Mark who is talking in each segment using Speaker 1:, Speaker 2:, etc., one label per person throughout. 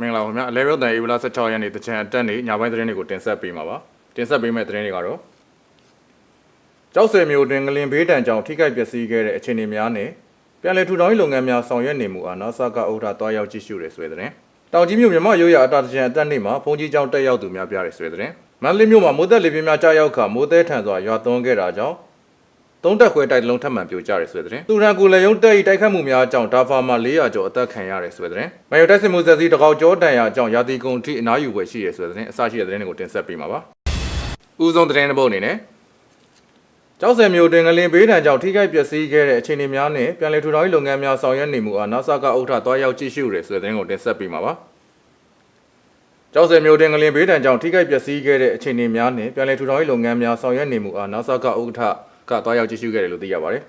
Speaker 1: မင်္ဂလာပါခင်ဗျာအလဲရုပ်တန်ဧပြီလ16ရက်နေ့တချံအတက်နေ့ညပိုင်းသတင်းတွေကိုတင်ဆက်ပေးမှာပါတင်ဆက်ပေးမယ့်သတင်းတွေကတော့ကြောက်စဲမျိုးတွင်ငလင်ဘေးတံကြောင့်ထိခိုက်ပျက်စီးခဲ့တဲ့အခြေအနေများနဲ့ပြန်လည်ထူထောင်ရေးလုပ်ငန်းများဆောင်ရွက်နေမှုအားနာဆာကဥထာတွားရောက်ကြည့်ရှုရဆွဲတဲ့တောင်ကြီးမြို့မြမရိုးရအတာတချံအတက်နေ့မှာဘုံကြီးကျောင်းတက်ရောက်သူများပြရဆွဲတဲ့မန္တလေးမြို့မှာမိုးသက်လေပြင်းများကြားရောက်ခါမိုးသည်ထန်စွာရွာသွန်းခဲ့တာကြောင့် သုံးတက်ခွဲတိုက်တလုံးထပ်မံပြိုကျရဲဆိုတဲ့သူရန်ကူလေယုံတက်ဤတိုက်ခတ်မှုများအကြောင်းဒါဖာမှာ400ကျော်အသက်ခံရတယ်ဆိုတဲ့မယိုတက်စင်မှုဆက်စီတကောက်ကျောတန်ရာအကြောင်းရာသီကုန်ထိအနားယူွယ်ရှိရဆိုတဲ့အစရှိတဲ့သတင်းတွေကိုတင်ဆက်ပေးမှာပါဥဆုံးသတင်းတစ်ပုဒ်အနေနဲ့ကျောက်ဆယ်မျိုးတွင်ငလင်ဘေးဒဏ်ကြောင့်ထိခိုက်ပျက်စီးခဲ့တဲ့အခြေအနေများနဲ့ပြန်လည်ထူထောင်ရေးလုပ်ငန်းများဆောင်ရွက်နေမှုအားနာဆာကဥထတွားရောက်ကြည့်ရှုရဆိုတဲ့သတင်းကိုတင်ဆက်ပေးမှာပါကျောက်ဆယ်မျိုးတွင်ငလင်ဘေးဒဏ်ကြောင့်ထိခိုက်ပျက်စီးခဲ့တဲ့အခြေအနေများနဲ့ပြန်လည်ထူထောင်ရေးလုပ်ငန်းများဆောင်ရွက်နေမှုအားနာဆာကဥထက တွားရောက်ကြည့်ရှုခဲ့တယ်လို့သိရပါတယ်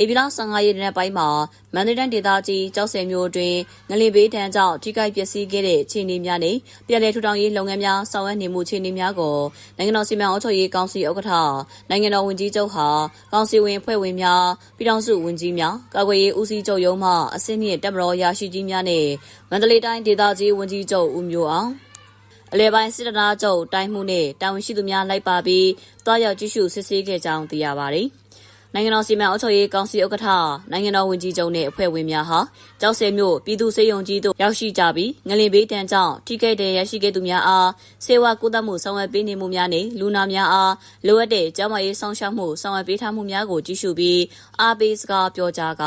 Speaker 2: ဧပြီလ15ရက်နေ့ပိုင်းမှာမန္တလေးတိုင်းဒေသကြီးကျောက်ဆည်မြို့အတွင်းငလင်ဘေးတန်းကြောင့်ထိခိုက်ပျက်စီးခဲ့တဲ့အခြေအနေများနဲ့ပြည်내ထူထောင်ရေးလုပ်ငန်းများဆောင်ရွက်နေမှုအခြေအနေများကိုနိုင်ငံတော်စီမံအုပ်ချုပ်ရေးကောင်စီဥက္ကဋ္ဌနိုင်ငံတော်ဝန်ကြီးချုပ်ဟာကောင်စီဝင်ဖွဲ့ဝင်များပြည်ထောင်စုဝန်ကြီးများကာကွယ်ရေးဦးစီးချုပ်ရုံးမှအစင်းမြင့်တပ်မတော်ရာရှိကြီးများနဲ့မန္တလေးတိုင်းဒေသကြီးဝန်ကြီးချုပ်ဦးမျိုးအောင် အလဲပိုင်းစစ်တနာချုပ်တိုင်းမှုနဲ့တာဝန်ရှိသူများလိုက်ပါပြီးတွားရောက်ကြည့်ရှုစစ်ဆေးခဲ့ကြောင်းသိရပါတယ်။နိုင်ငံတော်စီမံအုပ်ချုပ်ရေးကောင်စီဥက္ကဋ္ဌနိုင်ငံတော်ဝန်ကြီးချုပ်နဲ့အဖွဲ့ဝင်များဟာကြောက်စဲမြို့ပြည်သူ့စေယုံကြီးတို့ရောက်ရှိကြပြီးငလင်ဘေးတန်းကြောင့်ထိခိုက်တဲ့ရရှိခဲ့သူများအားစေဝါကုသမှုဆောင်ရွက်ပေးနေမှုများနဲ့လူနာများအားလိုအပ်တဲ့ကျန်းမာရေးစောင့်ရှောက်မှုဆောင်ရွက်ပေးထားမှုများကိုကြည့်ရှုပြီးအားပေးစကားပြောကြားက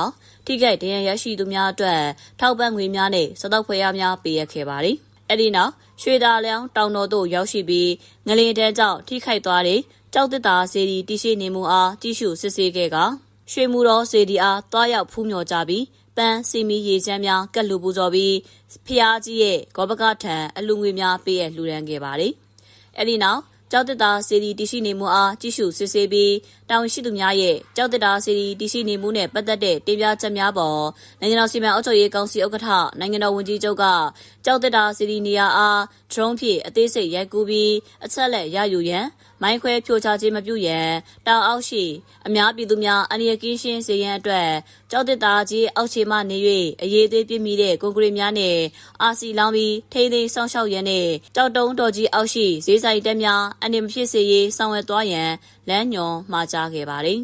Speaker 2: ထိခိုက်တဲ့ရရှိသူများအတွက်ထောက်ပံ့ငွေများနဲ့စတော့ဖွယ်ရများပေးအပ်ခဲ့ပါတယ်။ အဲ့ဒီနောက်ရွှေသာလျောင်းတောင်တော်သို့ရောက်ရှိပြီးငလင်တန်းကြောင့်ထိခိုက်သွားတဲ့ကြောက်တစ်တာစေဒီတရှိနေမှုအားကြည့်ရှုစစ်ဆေးခဲ့ကရွှေမူတော်စေဒီအားတွားရောက်ဖူးမြော်ကြပြီးပန်းစီမီရေချမ်းများကက်လူပူဇော်ပြီးဖျားကြီးရဲ့ဂောဘကထံအလူငွေများပေးရလှူဒန်းခဲ့ပါတယ်။အဲဒီနောက် ကြောက်တစ်တာစေဒီတရှိနေမှုအားကြည့်ရှုစစ်ဆေးပြီးတာဝန်ရှိသူများရဲ့ကြောက်တစ်တာစေဒီတရှိနေမှုနဲ့ပတ်သက်တဲ့တင်ပြချက်များပေါ်နိုင်ငံတော်စီမံအုပ်ချုပ်ရေးကောင်စီဥက္ကဋ္ဌနိုင်ငံတော်ဝန်ကြီးချုပ်ကကြောက်တစ်တာစေဒီနေရာအား drone ဖြင့်အသေးစိတ်ရိုက်ကူးပြီးအချက်လက်ရယူရန် မိုင်းခွဲဖြိုချခြင်းမပြုရန်တောင်အောက်ရှိအများပြည်သူများအန္တရာယ်ကင်းရှင်းစေရန်အတွက်ကြောက်တစ်တာကြီးအောက်ခြေမှနေ၍အရေးသေးပြည့်မီတဲ့ကွန်ကရစ်များနဲ့အာစီလောင်းပြီးထိန်းသိမ်းဆောင်းရှောက်ရန်နဲ့ကြောက်တုံးတော်ကြီးအောက်ရှိဈေးဆိုင်တက်များအန္တရာယ်မဖြစ်စေရေးဆောင်ရွက်သွားရန်လမ်းညွန်မှာကြားခဲ့ပါတယ်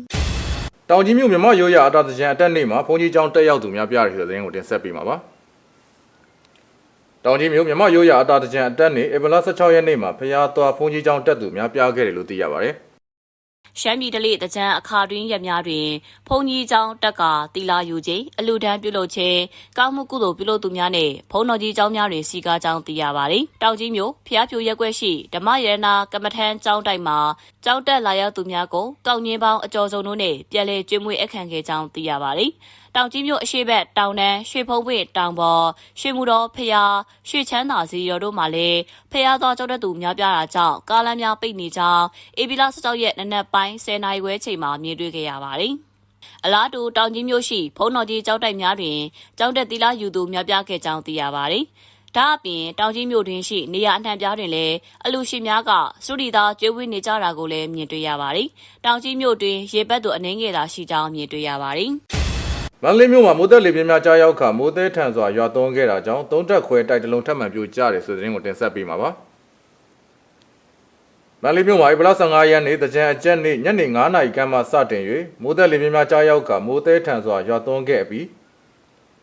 Speaker 1: တောင်ကြီးမြို့မြမရိုးရအတာတကြံအတက်နေ့မှာဘုံကြီးကျောင်းတက်ရောက်သူများပြရတဲ့သတင်းကိုတင်ဆက်ပေးမှာပါ တောင်ကြီးမြို့မြမရိုးရအတာတကြံအတက်နေ့ဧပြီလ16ရက်နေ့မှာဖျားသွားဘုံကြီးကျောင်းတက်သူများပြခဲ့တယ်လို့သိရပါတယ်
Speaker 2: ရှမ်းပြည်တလိတကြံအခါတွင်ရက်များတွင်ဘုံကြီးကျောင်းတက်ကတီလာယူခြင်းအလူဒန်းပြုလုပ်ခြင်းကောင်းမှုကုသိုလ်ပြုလုပ်သူများနဲ့ဘုံတော်ကြီးကျောင်းများတွင်စီကားကျောင်းသိရပါသည်။တောင်ကြီးမြို့ဖျားဖြူရက်ွက်ရှိဓမ္မရတနာကမ္မထမ်းကျောင်းတိုက်မှာကျောင်းတက်လာရောက်သူများကိုကောက်ငင်းပေါင်းအကျော်စုံတို့နဲ့ပြည်လဲကျွေးမွေးအခမ်းခဲ့ကြောင်းသိရပါသည်။ တောင်ကြီးမြို့အရှိဘက်တောင်တန်းရွှေဖုံးပွင့်တောင်ပေါ်ရွှေမူတော်ဖျားရွှေချမ်းသာစီရော်တို့မှလည်းဖျားသောကျောက်တက်သူများပြားတာကြောင့်ကားလမ်းများပိတ်နေကြောင်းအေဗီလာ16ရက်နနက်ပိုင်း10နာရီခွဲချိန်မှာမြင်တွေ့ခဲ့ရပါတယ်။အလားတူတောင်ကြီးမြို့ရှိဘုံတော်ကြီးကျောက်တိုက်များတွင်ကျောက်တက်သီလယူသူများပြားခဲ့ကြောင်းသိရပါတယ်။ဒါအပြင်တောင်ကြီးမြို့တွင်ရှိနေရအနှံပြားတွင်လည်းအလူရှင်များကစုရီသားကျွေးဝင်းနေကြတာကိုလည်းမြင်တွေ့ရပါတယ်။တောင်ကြီးမြို့တွင်ရေဘက်သို့အနှင်းငယ်သာရှိကြောင်းမြင်တွေ့ရပါတယ်။
Speaker 1: မန္တလေးမြို့မှာမိုးသက်လေပြင်းများကြားရောက်ခါမိုးသည်ထန်စွာရွာသွန်းခဲ့တာကြောင့်သုံးတက်ခွဲတိုက်တလုံးထပ်မံပြိုကျတယ်ဆိုတဲ့သတင်းကိုတင်ဆက်ပေးမှာပါမန္တလေးမြို့မှာဧပြီလ15ရက်နေ့တကြံအကျက်နေ့ညနေ9:00နာရီခန့်မှစတင်၍မိုးသက်လေပြင်းများကြားရောက်ခါမိုးသည်ထန်စွာရွာသွန်းခဲ့ပြီး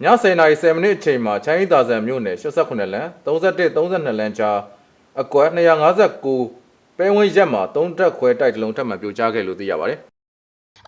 Speaker 1: ည10:00နာရီ10မိနစ်အချိန်မှာချိုင်းသာဆန်မြို့နယ်89လမ်း31 32လမ်းကြားအကွက်259ပဲဝင်းရက်မှာသုံးတက်ခွဲတိုက်တလုံးထပ်မံပြိုကျခဲ့လို့သိရပါတယ်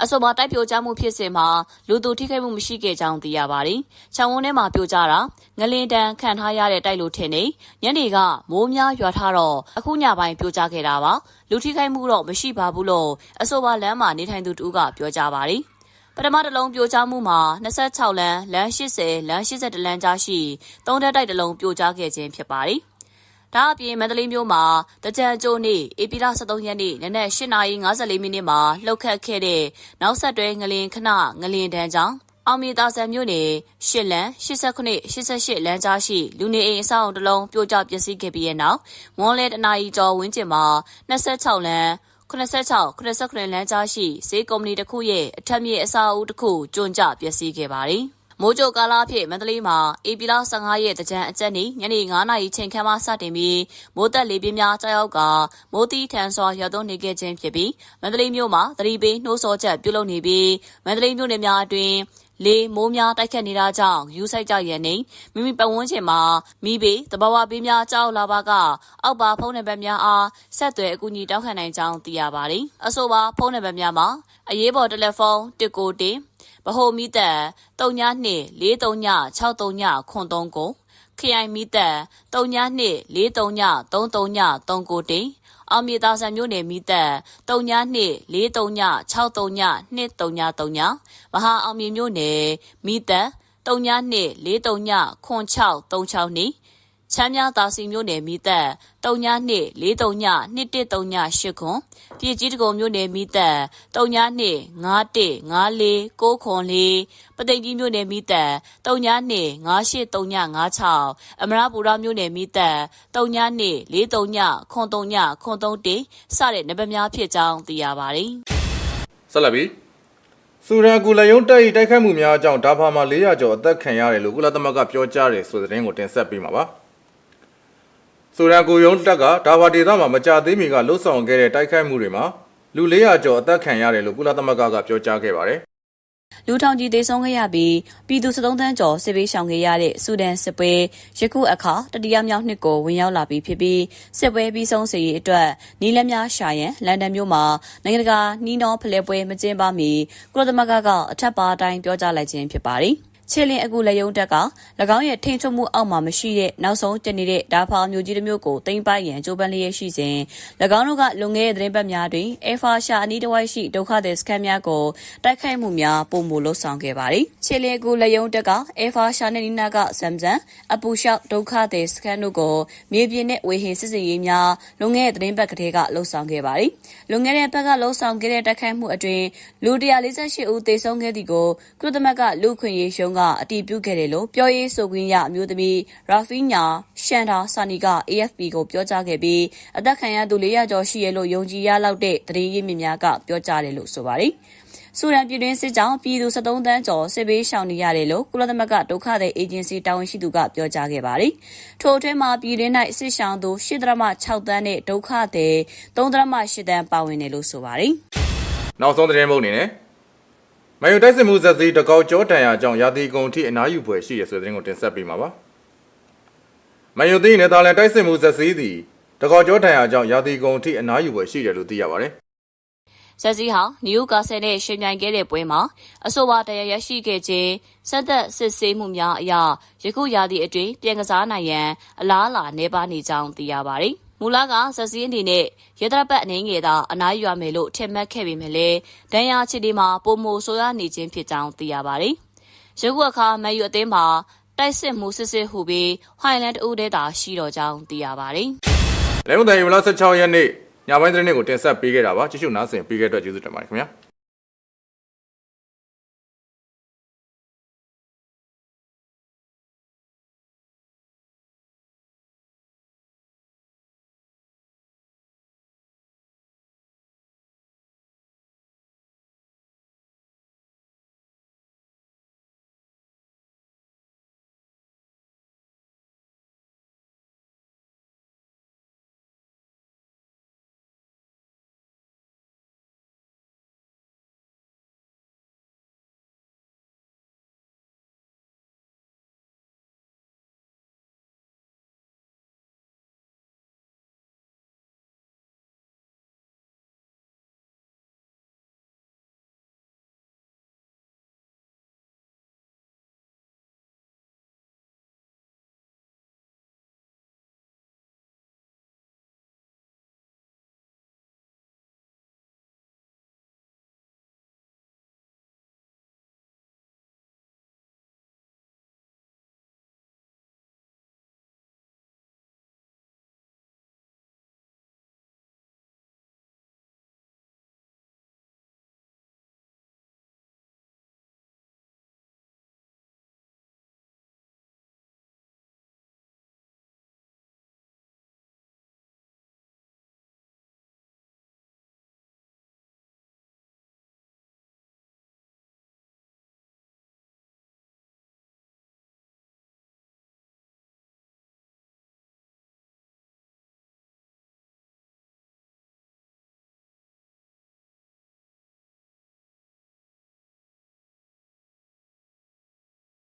Speaker 2: အဆိုပါတိုက်ပြိုကျမှုဖြစ်စဉ်မှာ လူသူထိခိုက်မှုမရှိခဲ့ကြောင်း သိရပါတယ်။ခြံဝန်းထဲမှာ ပြိုကျတာ ငလင်တန်ခံထားရတဲ့ တိုက်လို့ထင်နေ ညနေက မိုးများရွာထားတော့ အခုညပိုင်း ပြိုကျခဲ့တာပါ။လူထိခိုက်မှုတော့ မရှိပါဘူးလို့ အဆိုပါလမ်းမှာ နေထိုင်သူတူကပြောကြပါတယ်။ပထမတစ်လုံးပြိုကျမှုမှာ26လမ်း လမ်း80လမ်း82လမ်းကြားရှိ သုံးတက်တိုက်တစ်လုံး ပြိုကျခဲ့ခြင်းဖြစ်ပါတယ်။ ဒါအပြင်မန္တလေးမြို့မှာတကြံကျိုးနေ့ဧပြီလ23ရက်နေ့နနက်8:54မိနစ်မှာလှုပ်ခတ်ခဲ့တဲ့နောက်ဆက်တွဲငလင်ခဏငလင်တန်းကြောင့်အောင်မြေသာဆန်မြို့နယ်ရှစ်လန်း89 88လမ်းကြားရှိလူနေအိမ်အဆောက်အုံတစ်လုံးပြိုကျပျက်စီးခဲ့ပြီးတဲ့နောက်မွန်လဲတနာရီကျော်ဝန်းကျင်မှာ26လမ်း86 89လမ်းကြားရှိဈေးကုမ္ပဏီတစ်ခုရဲ့အထက်မြေအဆောက်အဦတစ်ခုကျွန်းကျပျက်စီးခဲ့ပါတယ်။ မိုးကြိုကာလအဖြစ်မန္တလေးမှာဧပြီလ15ရက်တကြံအကျက်နေ့ညနေ9နာရီချိန်ခန့်မှစတင်ပြီးမိုးသက်လေပြင်းများကြားရောက်ကမိုးတီးထန်စွာရွာသွန်းနေခဲ့ခြင်းဖြစ်ပြီးမန္တလေးမြို့မှာသတိပေးနှိုးဆော်ချက်ပြုလုပ်နေပြီးမန္တလေးမြို့နယ်များအတွင်းလေမိုးများတိုက်ခတ်နေတာကြောင့်ယူဆိုင်ကြရန်နေမိမိပတ်ဝန်းကျင်မှာမိဘေတဘာဝဘေးများကြောက်လာပါကအောက်ပါဖုန်းနံပါတ်များအားဆက်သွယ်အကူအညီတောင်းခံနိုင်ကြောင်းသိရပါတယ်အဆိုပါဖုန်းနံပါတ်များမှာအရေးပေါ်တယ်လီဖုန်း191 ဗဟိုမီသက်39236339ခရိုင်မီသက်3924393339တိအောင်မြေသာဆန်မျိုးနယ်မီသက်392439633239မဟာအောင်မြေမျိုးနယ်မီသက်3924394636နေ ချမ်းမြသာစီမျိုးနယ်မိသက်3924392138ခွန်ပြည်ကြီးတကုံမျိုးနယ်မိသက်39515494ခွန်လေးပသိမ်ကြီးမျိုးနယ်မိသက်39583956အမရပူရမျိုးနယ်မိသက်3943ခွန်39ခွန်31စတဲ့နံပါတ်များဖြစ်ကြောင်းသိရပါတယ်
Speaker 1: ဆက်လက်ပြီးစူရန်ကူလယုံတိုက်တိုက်ခိုက်မှုများအကြောင်းဒါဖာမှာ400ကျော်အသက်ခံရတယ်လို့ကုလသမဂ္ဂပြောကြားတယ်ဆိုတဲ့သတင်းကိုတင်ဆက်ပေးမှာပါ စူရန်ကူယုံတက်ကဒါဖာဒေသမှာမကြသေးမီကလှုပ်ဆောင်ခဲ့တဲ့တိုက်ခိုက်မှုတွေမှာလူ400ကျော်အသက်ခံရတယ်လို့ကုလသမဂ္ဂကပြောကြားခဲ့ပါတယ်
Speaker 2: လူထောင်ကြီးသေဆုံးခဲ့ရပြီးပြည်သူ73တန်းကျော်စစ်ပေးရှောင်ခဲ့ရတဲ့ဆူဒန်စစ်ပွဲယခုအခါတတိယမြောက်နှစ်ကိုဝင်ရောက်လာပြီးဖြစ်ပြီးစစ်ပွဲပြီးဆုံးစေရေးအတွက်နီးလက်များရှာရန်လန်ဒန်မြို့မှာနိုင်ငံတကာနှီးနှောဖလှယ်ပွဲမကျင်းပမီကုလသမဂ္ဂကအထက်ပါအတိုင်းပြောကြားလိုက်ခြင်းဖြစ်ပါတယ်။ ချေလင်အခုလက်ယုံတက်က၎င်းရဲ့ထိန်ချုပ်မှုအောက်မှာမရှိတဲ့နောက်ဆုံးကျန်နေတဲ့ဒါဖာမျိုးကြီးတစ်မျိုးကိုတင်ပိုက်ရန်ကြိုးပမ်းလျက်ရှိစဉ်၎င်းတို့ကလွန်ခဲ့တဲ့သတင်းပတ်များတွင်အေဖာရှာအနီးတစ်ဝိုက်ရှိဒုက္ခသည်စခန်းများကိုတိုက်ခိုက်မှုများပုံမလှုပ်ဆောင်ခဲ့ပါတယ်။ချေလင်အခုလက်ယုံတက်ကအေဖာရှာနဲ့နီနာကဆမ်ဇန်အပူရှောက်ဒုက္ခသည်စခန်းတို့ကိုမြေပြင်နဲ့ဝေဟင်စစ်စင်ရေးများလွန်ခဲ့တဲ့သတင်းပတ်ကလေးကလှုပ်ဆောင်ခဲ့ပါတယ်။လွန်ခဲ့တဲ့ဘက်ကလှုပ်ဆောင်ခဲ့တဲ့တိုက်ခိုက်မှုအတွင်းလူ148ဦးသေဆုံးခဲ့သည်ကိုကုသမတ်ကလူခွင့်ရေးရှုံးကအတည်ပြုခဲ့တယ်လို့ပြောရေးဆိုခွင့်ရအမျိုးသမီးရာဖီညာရှန်တာဆာနီက AFP ကိုပြောကြားခဲ့ပြီးအသက်ခံရသူ400ကျော်ရှိရလို့ယုံကြည်ရလောက်တဲ့သတင်းရင်းမြစ်များကပြောကြားတယ်လို့ဆိုပါတယ်။ဆူဒန်ပြည်တွင်းစစ်ကြောင့်ပြည်သူ73တန်းကျော်စစ်ဘေးရှောင်နေရတယ်လို့ကုလသမဂ္ဂဒုက္ခသည်အေဂျင်စီတာဝန်ရှိသူကပြောကြားခဲ့ပါတယ်။ထို့အတွင်းမှာပြည်တွင်း၌စစ်ရှောင်သူ8.6တန်းနဲ့ဒုက္ခသည်3.8တန်းပါဝင်တယ်လို့ဆိုပါတယ်။
Speaker 1: နောက်ဆုံးသတင်းပုတ်အနေနဲ့ မယုံတိုက်စစ်မှုဇက်စီတကောက်ကြောတန်ရာအကြောင်းရာသီကုန်ထိအနားယူပွဲရှိရဆိုတဲ့သတင်းကိုတင်ဆက်ပေးမှာပါမယုံသိနယ်သာလန်တိုက်စစ်မှုဇက်စီသည်တကောက်ကြောတန်ရာအကြောင်းရာသီကုန်ထိအနားယူပွဲရှိတယ်လို့သိရပါတယ်
Speaker 2: ဆက်စီဟာနယူကာဆယ်နဲ့ရှင်ပြိုင်ခဲ့တဲ့ပွဲမှာအဆိုပါတရားရရှိခဲ့ခြင်းစက်သက်စစ်ဆေးမှုများအရယခုရာသီအတွင်းပြန်ကစားနိုင်ရန်အလားအလာနေပါနေကြောင်းသိရပါတယ်။ မူလကဆက်စီအနေနဲ့ရတရပတ်အနေငယ်သာအနားယူရမယ်လို့ထင်မှတ်ခဲ့ပေမဲ့လည်းဒဏ်ရာချစ်ဒီမှာပုံမိုဆိုရနေခြင်းဖြစ်ကြောင်းသိရပါတယ်။ယခုအခါမန်ယူအသင်းမှာတိုက်စစ်မှုစစ်စစ်ဟူပြီးဟိုင်လန်တူဒေတာရှိတော်ကြောင်းသိရပါတယ်။
Speaker 1: လဲမွန်တန်ယူလာ16ရက်နေ့ညပိုင်းသတင်းတွေကိုတင်ဆက်ပေးခဲ့တာပါကြည့်ရှုနားဆင်ပေးခဲ့တဲ့အတွက်ကျေးဇူးတင်ပါတယ်ခင်ဗျာ